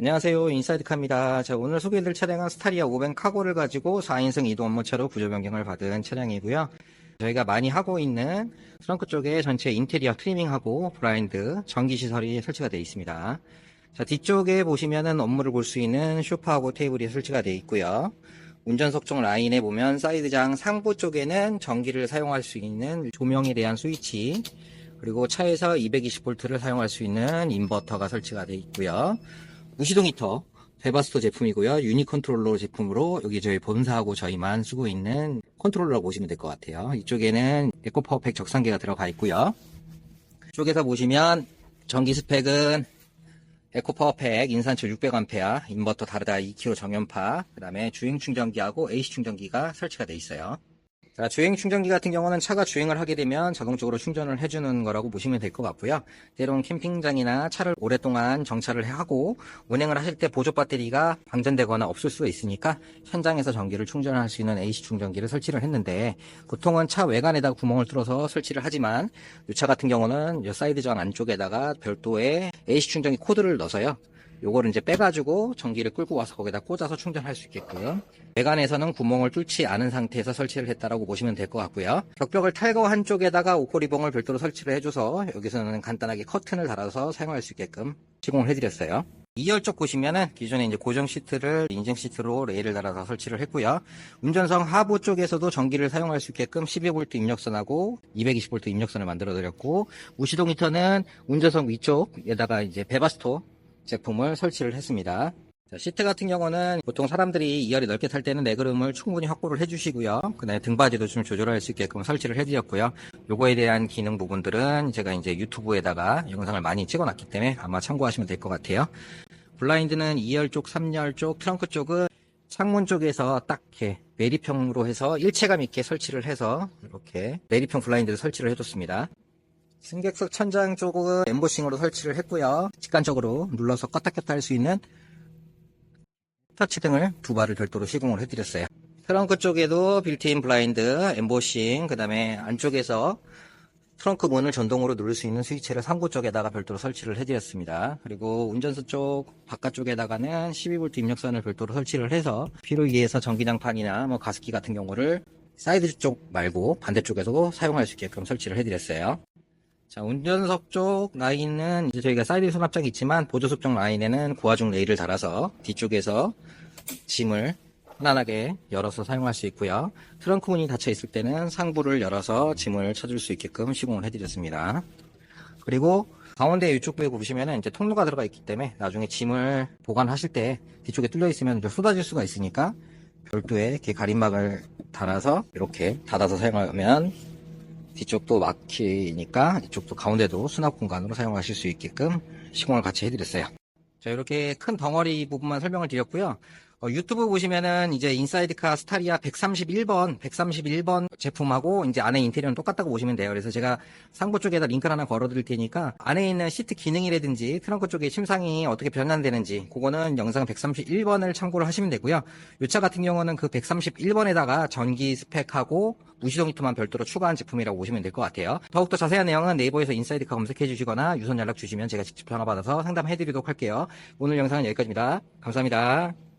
안녕하세요. 인사이드카입니다. 자, 오늘 소개해드릴 차량은 스타리아 500 카고를 가지고 4인승 이동 업무차로 구조 변경을 받은 차량이고요. 저희가 많이 하고 있는 트렁크 쪽에 전체 인테리어 트리밍하고 블라인드, 전기 시설이 설치가 되어 있습니다. 자, 뒤쪽에 보시면은 업무를 볼 수 있는 쇼파하고 테이블이 설치가 되어 있고요. 운전석 쪽 라인에 보면 사이드장 상부 쪽에는 전기를 사용할 수 있는 조명에 대한 스위치, 그리고 차에서 220V를 사용할 수 있는 인버터가 설치가 되어 있고요. 무시동 히터 베바스토 제품이고요. 유니 컨트롤러 제품으로 여기 저희 본사하고 저희만 쓰고 있는 컨트롤러라고 보시면 될 것 같아요. 이쪽에는 에코 파워팩 적상기가 들어가 있고요. 이쪽에서 보시면 전기 스펙은 에코 파워팩 인산철 600A 인버터 다르다 2kg 정연파 그 다음에 주행 충전기하고 AC 충전기가 설치가 되어 있어요. 자, 주행 충전기 같은 경우는 차가 주행을 하게 되면 자동적으로 충전을 해주는 거라고 보시면 될 것 같고요. 때론 캠핑장이나 차를 오랫동안 정차를 하고 운행을 하실 때 보조 배터리가 방전되거나 없을 수가 있으니까 현장에서 전기를 충전할 수 있는 AC 충전기를 설치를 했는데 보통은 차 외관에다 구멍을 뚫어서 설치를 하지만 이 차 같은 경우는 이 사이드전 안쪽에다가 별도의 AC 충전기 코드를 넣어서요. 요거를 이제 빼가지고 전기를 끌고 와서 거기다 꽂아서 충전할 수 있게끔 외관에서는 구멍을 뚫지 않은 상태에서 설치를 했다라고 보시면 될 것 같고요. 격벽을 탈거한 쪽에다가 오코리봉을 별도로 설치를 해줘서 여기서는 간단하게 커튼을 달아서 사용할 수 있게끔 시공을 해드렸어요. 2열 쪽 보시면은 기존에 이제 고정 시트를 인증 시트로 레일을 달아서 설치를 했고요. 운전석 하부 쪽에서도 전기를 사용할 수 있게끔 12V 입력선하고 220V 입력선을 만들어 드렸고 우시동 히터는 운전석 위쪽에다가 이제 베바스토 제품을 설치를 했습니다. 자, 시트 같은 경우는 보통 사람들이 2열이 넓게 탈 때는 레그룸을 충분히 확보를 해주시고요. 그 다음에 등받이도 좀 조절할 수 있게끔 설치를 해드렸고요. 요거에 대한 기능 부분들은 제가 이제 유튜브에다가 영상을 많이 찍어놨기 때문에 아마 참고하시면 될 것 같아요. 블라인드는 2열 쪽, 3열 쪽, 트렁크 쪽은 창문 쪽에서 딱 이렇게 메리평으로 해서 일체감 있게 설치를 해서 이렇게 메리평 블라인드를 설치를 해줬습니다. 승객석 천장 쪽은 엠보싱으로 설치를 했고요. 직관적으로 눌러서 껐다 켰다 할 수 있는 터치 등을 두 발을 별도로 시공을 해드렸어요. 트렁크 쪽에도 빌트인 블라인드, 엠보싱, 그 다음에 안쪽에서 트렁크 문을 전동으로 누를 수 있는 스위치를 상부 쪽에다가 별도로 설치를 해드렸습니다. 그리고 운전석 쪽 바깥쪽에다가는 12V 입력선을 별도로 설치를 해서 필요에 의해서 전기장판이나 뭐 가습기 같은 경우를 사이드 쪽 말고 반대쪽에도 사용할 수 있게끔 설치를 해드렸어요. 자, 운전석 쪽 라인은 이제 저희가 사이드 수납장이 있지만 보조석 쪽 라인에는 고화중 레일을 달아서 뒤쪽에서 짐을 편안하게 열어서 사용할 수 있고요. 트렁크 문이 닫혀 있을 때는 상부를 열어서 짐을 찾을 수 있게끔 시공을 해드렸습니다. 그리고 가운데 이쪽 부에 보시면은 이제 통로가 들어가 있기 때문에 나중에 짐을 보관하실 때 뒤쪽에 뚫려 있으면 이제 쏟아질 수가 있으니까 별도의 이렇게 가림막을 달아서 이렇게 닫아서 사용하면 뒤쪽도 막히니까 이쪽도 가운데도 수납 공간으로 사용하실 수 있게끔 시공을 같이 해드렸어요. 자, 이렇게 큰 덩어리 부분만 설명을 드렸고요. 어, 유튜브 보시면은 이제 인사이드카 스타리아 131번, 131번 제품하고 이제 안에 인테리어는 똑같다고 보시면 돼요. 그래서 제가 상부 쪽에다 링크를 하나 걸어 드릴 테니까 안에 있는 시트 기능이라든지 트렁크 쪽의 침상이 어떻게 변환되는지 그거는 영상 131번을 참고를 하시면 되고요. 이 차 같은 경우는 그 131번에다가 전기 스펙하고 무시동 히터만 별도로 추가한 제품이라고 보시면 될 것 같아요. 더욱더 자세한 내용은 네이버에서 인사이드카 검색해 주시거나 유선 연락 주시면 제가 직접 전화 받아서 상담해 드리도록 할게요. 오늘 영상은 여기까지입니다. 감사합니다.